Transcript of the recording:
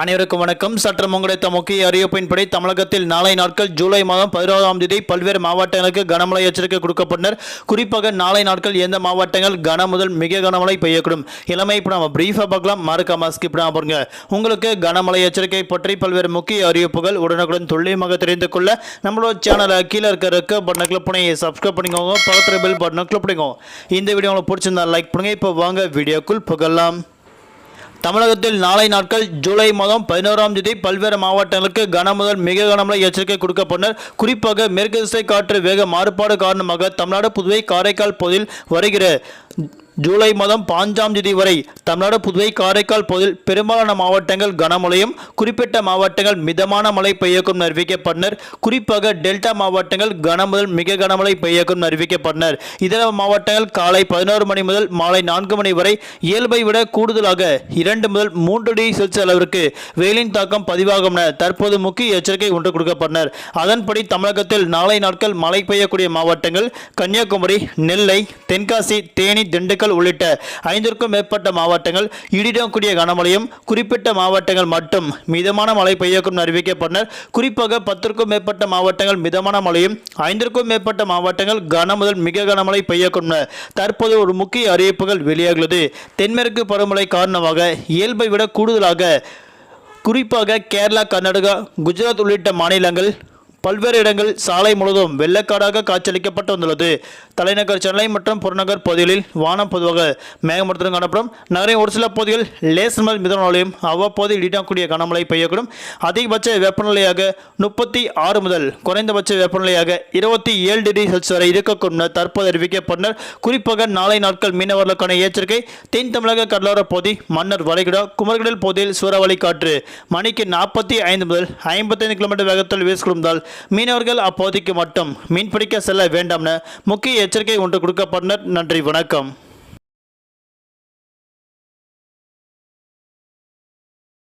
அனைவருக்கும் வணக்கம். சற்றம் கிடைத்த முக்கிய அறிவிப்பின்படி தமிழகத்தில் நாளை நாட்கள் ஜூலை மாதம் பதினோராம் தேதி பல்வேறு மாவட்டங்களுக்கு கனமழை எச்சரிக்கை கொடுக்கப்பட்டனர். குறிப்பாக நாளை நாட்கள் எந்த மாவட்டங்கள் கன முதல் மிக கனமழை பெய்யக்கூடும். இளமை இப்போ நம்ம பிரீஃபாக பார்க்கலாம். மறக்காம ஸ்கிப் இப்படி பாருங்க. உங்களுக்கு கனமழை எச்சரிக்கை பற்றி பல்வேறு முக்கிய அறிவிப்புகள் உடனுக்குடன் துல்லியமாக தெரிந்து கொள்ள நம்மளோட சேனலை கீழே இருக்க இருக்க பட்டனை கிளிக் பண்ணி சப்ஸ்கிரைப் பண்ணிக்கோங்க. பக்கத்தில் பெல் பட்டனை கிளிக் பண்ணிக்கோங்க. இந்த வீடியோ உங்களுக்கு பிடிச்சிருந்தா லைக் பண்ணுங்க. இப்போ வாங்க வீடியோக்குள் புகழலாம். தமிழகத்தில் நாளை நாட்கள் ஜூலை மாதம் பதினோராம் தேதி பல்வேறு மாவட்டங்களுக்கு கனமுதல் மிக கனமழை எச்சரிக்கை கொடுக்கப்பட்டனர் குறிப்பாக மேற்கு திசை காற்று வேக மாறுபாடு காரணமாக தமிழ்நாடு புதுவை காரைக்கால் பகுதியில் வருகிற ஜூலை மாதம் பாஞ்சாம் தேதி வரை தமிழ்நாடு புதுவை காரைக்கால் பகுதியில் பெரும்பாலான மாவட்டங்கள் கனமழையும் குறிப்பிட்ட மாவட்டங்கள் மிதமான மழை பெய்யக்கும் அறிவிக்கப்பட்டனர். குறிப்பாக டெல்டா மாவட்டங்கள் கன முதல் மிக கனமழை பெய்யக்கும் அறிவிக்கப்பட்டனர். இதர மாவட்டங்கள் காலை பதினோரு மணி முதல் மாலை நான்கு மணி வரை இயல்பை விட கூடுதலாக இரண்டு முதல் மூன்று டிகிரி செல்சியஸ் அளவிற்கு வெயிலின் தாக்கம் பதிவாகும் என தற்போது முக்கிய எச்சரிக்கை ஒன்று கொடுக்கப்பட்டனர். அதன்படி தமிழகத்தில் நாளை நாட்கள் மழை பெய்யக்கூடிய மாவட்டங்கள் கன்னியாகுமரி நெல்லை தென்காசி தேனி திண்டுக்கல் உள்ளிட்ட ஐந்திற்கும் மேற்பட்ட மாவட்டங்கள் இடிடக்கூடிய கனமழையும் குறிப்பிட்ட மாவட்டங்கள் மட்டும் மிதமான மழை பெய்யக்கும் அறிவிக்கப்பட்டனர். குறிப்பாக பத்திற்கும் மேற்பட்ட மாவட்டங்கள் மிதமான மழையும் ஐந்திற்கும் மேற்பட்ட மாவட்டங்கள் கன முதல் மிக கனமழை பெய்யக்கும் தற்போது ஒரு முக்கிய அறிவிப்புகள் வெளியாகிறது தென்மேற்கு பருவமழை காரணமாக இயல்பை விட கூடுதலாக குறிப்பாக கேரளா கர்நாடகா குஜராத் உள்ளிட்ட மாநிலங்கள் பல்வேறு இடங்கள் சாலை முழுவதும் வெள்ளக்காடாக காட்சியளிக்கப்பட்டு வந்துள்ளது. தலைநகர் சென்னை மற்றும் புறநகர் பகுதிகளில் வானம் பொதுவாக மேகமூட்டத்துடன் காணப்படும். நகரின் ஒரு சில பகுதிகள் லேசர் முதல் மிதமலையும் அவ்வப்போது இடிடக்கூடிய கனமழை பெய்யக்கூடும். அதிகபட்ச வெப்பநிலையாக முப்பத்தி ஆறு முதல் குறைந்தபட்ச வெப்பநிலையாக இருபத்தி ஏழு டிகிரி செல்சியஸ் வரை இருக்கக்கூடும் என தற்போது அறிவிக்கப்பட்டனர் குறிப்பாக நாளை நாட்கள் மீனவர்களுக்கான எச்சரிக்கை தென் தமிழக கடலோர பகுதி மன்னர் வளைகுடா குமரகடல் பகுதியில் சூறாவளி காற்று மணிக்கு நாற்பத்தி ஐந்து முதல் ஐம்பத்தைந்து கிலோமீட்டர் வேகத்தில் வீசிக்கொடுத்தால் மீனவர்கள் அப்போதைக்கு மட்டும் மீன்பிடிக்க செல்ல வேண்டாம் என முக்கிய எச்சரிக்கை ஒன்று கொடுக்கப்பட்டனர். நன்றி வணக்கம்.